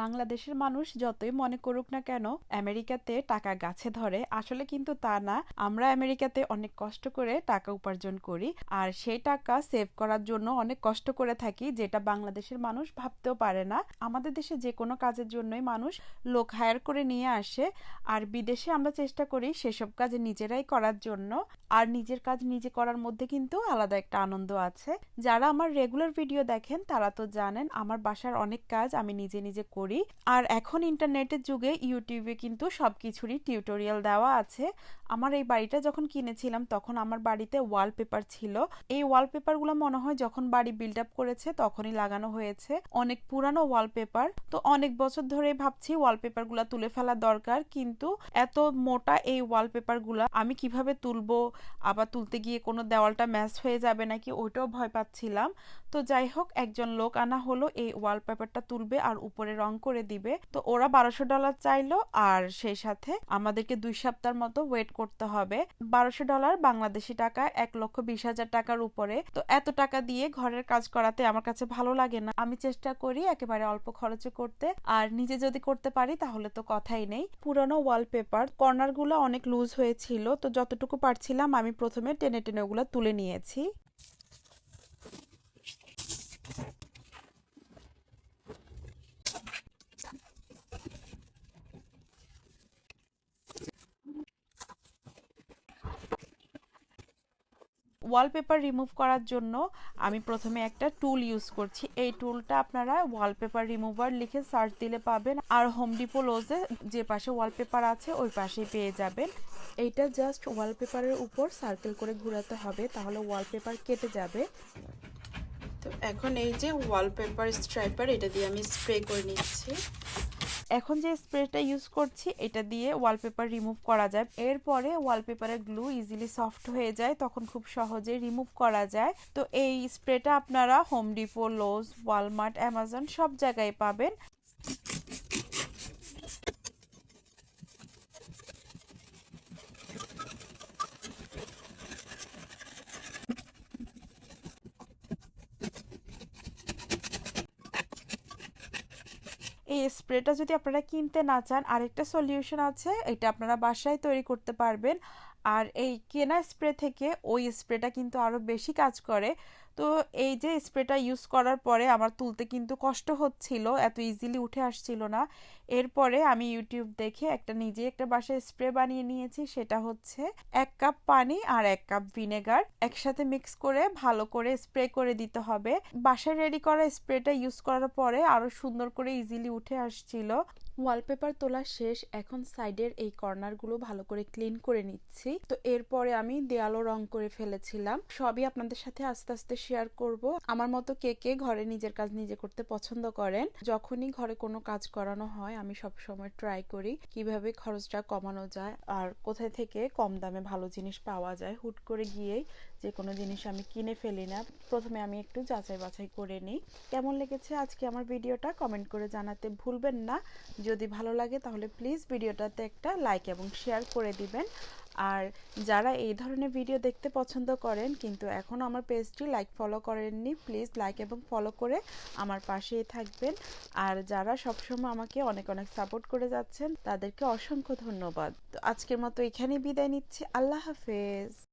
বাংলাদেশের মানুষ যতই মনে করুক না কেন, আমেরিকাতে টাকা গাছে ধরে। আসলে কিন্তু তা না। আমরা আমেরিকাতে অনেক কষ্ট করে টাকা উপার্জন করি আর সেই টাকা সেভ করার জন্য অনেক কষ্ট করে থাকি, যেটা বাংলাদেশের মানুষ ভাবতেও পারে না। আমাদের দেশে যে কোনো কাজের জন্যই মানুষ লোক হায়ার করে নিয়ে আসে আর বিদেশে আমরা চেষ্টা করি সেসব কাজ নিজেরাই করার জন্য। আর নিজের কাজ নিজে করার মধ্যে কিন্তু আলাদা একটা আনন্দ আছে। যারা আমার রেগুলার ভিডিও দেখেন, তারা তো জানেন আমার বাসার অনেক কাজ আমি নিজে নিজে করি আর এখন ইন্টারনেটের যুগে ইউটিউবে কিন্তু সবকিছুরই টিউটোরিয়াল দেওয়া আছে। আমার এই বাড়িটা যখন কিনেছিলাম তখন আমার বাড়িতে ওয়ালপেপার ছিল। এই ওয়ালপেপারগুলো মনে হয় যখন বাড়ি বিল্ড আপ করেছে তখনই লাগানো হয়েছে। অনেক পুরানো ওয়ালপেপার। তো অনেক বছর ধরে ভাবছি ওয়ালপেপারগুলো তুলে ফেলা দরকার। কিন্তু এত মোটা এই ওয়ালপেপারগুলো আমি কীভাবে তুলবো? আবার তুলতে গিয়ে কোনো দেওয়ালটা ম্যাচ হয়ে যাবে নাকি? ওইটাও ভয় পাচ্ছিলাম। তো যাই হোক, একজন লোক আনা হলো এই ওয়ালপেপারটা তুলবে আর উপরে রং করে দিবে। তো ওরা বারোশো ডলার চাইলো আর সেই সাথে আমাদেরকে দুই সপ্তাহের মতো ওয়েট করতে হবে। বারোশো ডলার বাংলাদেশি টাকা এক লক্ষ বিশ হাজার টাকার উপরে। তো এত টাকা দিয়ে ঘরের কাজ করাতে আমার কাছে ভালো লাগে না। আমি চেষ্টা করি একেবারে অল্প খরচে করতে। আর নিজে যদি করতে পারি তাহলে তো কথাই নেই। পুরানো ওয়ালপেপার কর্নারগুলো অনেক লুজ হয়েছিল। তো যতটুকু পারছিলাম আমি প্রথমে টেনে টেনে ওগুলো তুলে নিয়েছি। ওয়ালপেপার রিমুভ করার জন্য আমি প্রথমে একটা টুল ইউজ করছি। এই টুলটা আপনারা ওয়ালপেপার রিমুভার লিখে সার্চ দিলে পাবেন। আর হোম ডিপো লোজে যে পাশে ওয়ালপেপার আছে, ওই পাশেই পেয়ে যাবেন। এইটা জাস্ট ওয়ালপেপারের উপর সার্কেল করে ঘোরাতে হবে, তাহলে ওয়ালপেপার কেটে যাবে। তো এখন এই যে ওয়ালপেপার স্ট্রাইপার এটা দিয়ে আমি স্প্রে করে নিচ্ছি। এখন যে স্প্রেটা ইউজ করছি, এটা দিয়ে ওয়ালপেপার রিমুভ করা যায়। এরপরে ওয়ালপেপারের গ্লু ইজিলি সফট হয়ে যায়, তখন খুব সহজে রিমুভ করা যায়। তো এই স্প্রেটা আপনারা Home Depot Lowe's Walmart Amazon সব জায়গায় পাবেন। এই স্প্রেটা যদি আপনারা কিনতে না চান, আরেকটা সলিউশন আছে, এটা আপনারা বাসায় তৈরি করতে পারবেন। আর এই কেনা স্প্রে থেকে ওই স্প্রেটা কিন্তু আরও বেশি কাজ করে। তো এই যে স্প্রেটা ইউজ করার পরে আমার তুলতে কিন্তু কষ্ট হচ্ছিল, এত ইজিলি উঠে আসছিল না। এরপরে আমি ইউটিউব দেখে একটা নিজে একটা বাসায় স্প্রে বানিয়ে নিয়েছি, সেটা হচ্ছে এক কাপ পানি আর এক কাপ ভিনেগার একসাথে মিক্স করে ভালো করে স্প্রে করে দিতে হবে। বাসায় রেডি করা স্প্রেটা ইউজ করার পরে আরও সুন্দর করে ইজিলি উঠে আসছিল। ওয়ালপেপার তোলা শেষ এখন সাইডের এই কর্নারগুলো ভালো করে ক্লিন করে নিচ্ছি। তো এরপরে আমি দেয়ালও রং করে ফেলেছিলাম। সবই আপনাদের সাথে আস্তে আস্তে শেয়ার করব। আমার মতো কে কে ঘরে নিজের কাজ নিজে করতে পছন্দ করেন, যখনই ঘরে কোনো কাজ করানো হয়, আমি সব সময় ট্রাই করি কীভাবে খরচটা কমানো যায় আর কোথায় থেকে কম দামে ভালো জিনিস পাওয়া যায়। হুট করে গিয়েই যে কোনো জিনিস আমি কিনে ফেলি না। প্রথমে আমি একটু যাচাই বাছাই করে নিই। কেমন লেগেছে আজকে আমার ভিডিওটা কমেন্ট করে জানাতে ভুলবেন না। যদি ভালো লাগে, তাহলে প্লিজ ভিডিওটাতে একটা লাইক এবং শেয়ার করে দিবেন। আর যারা এই ধরনের ভিডিও দেখতে পছন্দ করেন, কিন্তু এখনও আমার পেজটি লাইক ফলো করেননি প্লিজ লাইক এবং ফলো করে আমার পাশেই থাকবেন। আর যারা সবসময় আমাকে অনেক অনেক সাপোর্ট করে যাচ্ছেন, তাদেরকে অসংখ্য ধন্যবাদ। আজকের মতো এখানেই বিদায় নিচ্ছি। আল্লাহ হাফেজ।